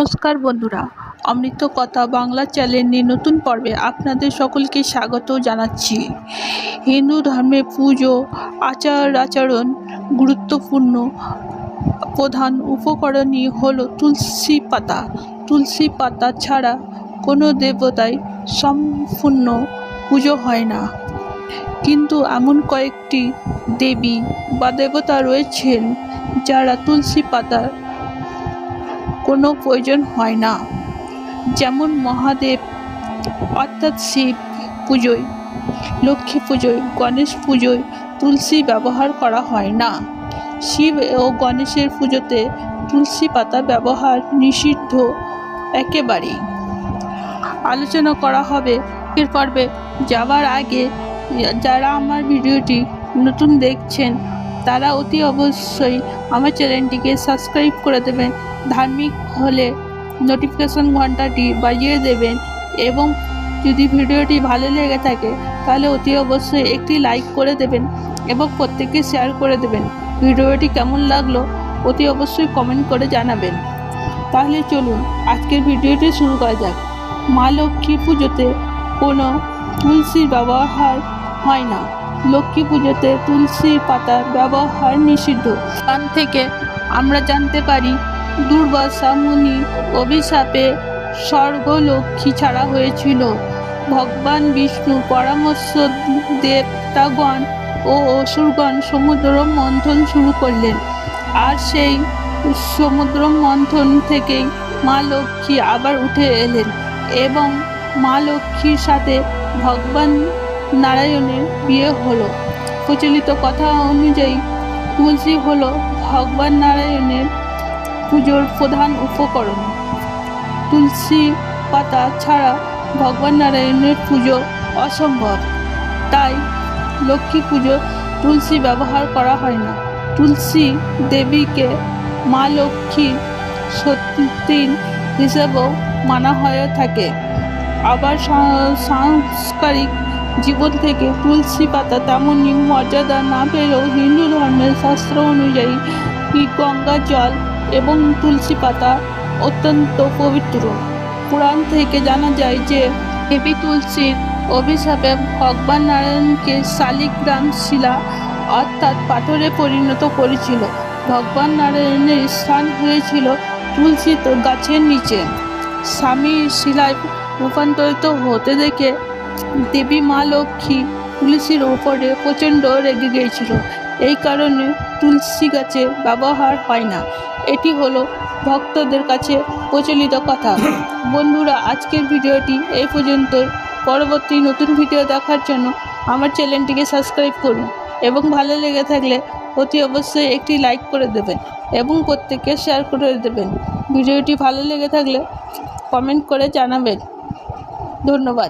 নমস্কার বন্ধুরা, অমৃত কথা বাংলা চ্যানেলের নতুন পর্বে আপনাদের সকলকে স্বাগত জানাচ্ছি। হিন্দু ধর্মে পুজো, আচার আচরণ গুরুত্বপূর্ণ। প্রধান উপকরণই হলো তুলসী পাতা। তুলসী পাতা ছাড়া কোনো দেবতাই সম্পূর্ণ পুজো হয় না। কিন্তু এমন কয়েকটি দেবী বা দেবতা রয়েছেন যারা তুলসী পাতার কোনো প্রয়োজন হয় না। যেমন মহাদেব, অর্থাৎ শিব পুজোয়, লক্ষ্মী পুজোয়, গণেশ পুজোয় তুলসী ব্যবহার করা হয় না। শিব ও গণেশের পুজোতে তুলসী পাতা ব্যবহার নিষিদ্ধ একেবারেই। আলোচনা করা হবে এর পর্বে। যাওয়ার আগে, যারা আমার ভিডিওটি নতুন দেখছেন তারা অতি অবশ্যই আমার চ্যানেলটিকে সাবস্ক্রাইব করে দেবেন। ধার্মিক হলে নোটিফিকেশন ঘন্টাটি বাজিয়ে দেবেন এবং যদি ভিডিওটি ভালো লেগে থাকে, তাহলে অতি অবশ্যই একটি লাইক করে দেবেন এবং প্রত্যেককে শেয়ার করে দেবেন। ভিডিওটি কেমন লাগল অতি অবশ্যই কমেন্ট করে জানাবেন। তাহলে চলুন, আজকের ভিডিওটি শুরু করা যাক। মা লক্ষ্মী পুজোতে কোনো তুলসীর ব্যবহার হয় না। লক্ষ্মী পুজোতে তুলসীর পাতার ব্যবহার নিষিদ্ধ। কান থেকে আমরা জানতে পারি দুর্বাসা মুনি অভিশাপে স্বর্গ লক্ষ্মী ছাড়া হয়েছিল। ভগবান বিষ্ণু পরামর্শ দেবতাগণ ও অসুরগণ সমুদ্র মন্থন শুরু করলেন। আর সেই সমুদ্র মন্থন থেকেই মা লক্ষ্মী আবার উঠে এলেন এবং মা লক্ষ্মীর সাথে ভগবান নারায়ণের বিয়ে হলো। প্রচলিত কথা অনুযায়ী তুলসী হলো ভগবান নারায়ণের পুজোর প্রধান উপকরণ। তুলসী পাতা ছাড়া ভগবান নারায়ণের পুজো অসম্ভব। তাই লক্ষ্মী পুজো তুলসী ব্যবহার করা হয় না। তুলসী দেবীকে মা লক্ষ্মীর সতীন হিসেবেও মানা হয়ে থাকে। আবার সাংস্কারিক জীবন থেকে তুলসী পাতা তেমনই মর্যাদা না পেলেও হিন্দু ধর্মের শাস্ত্র অনুযায়ী গঙ্গা জল এবং তুলসী পাতা অত্যন্ত পবিত্র। পুরাণ থেকে জানা যায় যে, দেবী তুলসীর অভিশাপে ভগবান নারায়ণকে শালিগ্রাম শিলা অর্থাৎ পাথরে পরিণত করেছিল। ভগবান নারায়ণের স্থান হয়েছিল তুলসী তো গাছের নিচে। স্বামী শিলায় রূপান্তরিত হতে দেখে দেবী মা লক্ষ্মী তুলসীর ওপরে প্রচণ্ড রেগে গিয়েছিল। এই কারণে তুলসী গাছে ব্যবহার হয় না। এটি হলো ভক্তদের কাছে প্রচলিত কথা। বন্ধুরা, আজকের ভিডিওটি এই পর্যন্ত পরবর্তী নতুন ভিডিও দেখার জন্য আমার চ্যানেলটিকে সাবস্ক্রাইব করুন এবং ভালো লেগে থাকলে অতি অবশ্যই একটি লাইক করে দেবেন এবং প্রত্যেককে শেয়ার করে দেবেন। ভিডিওটি ভালো লেগে থাকলে কমেন্ট করে জানাবেন। ধন্যবাদ।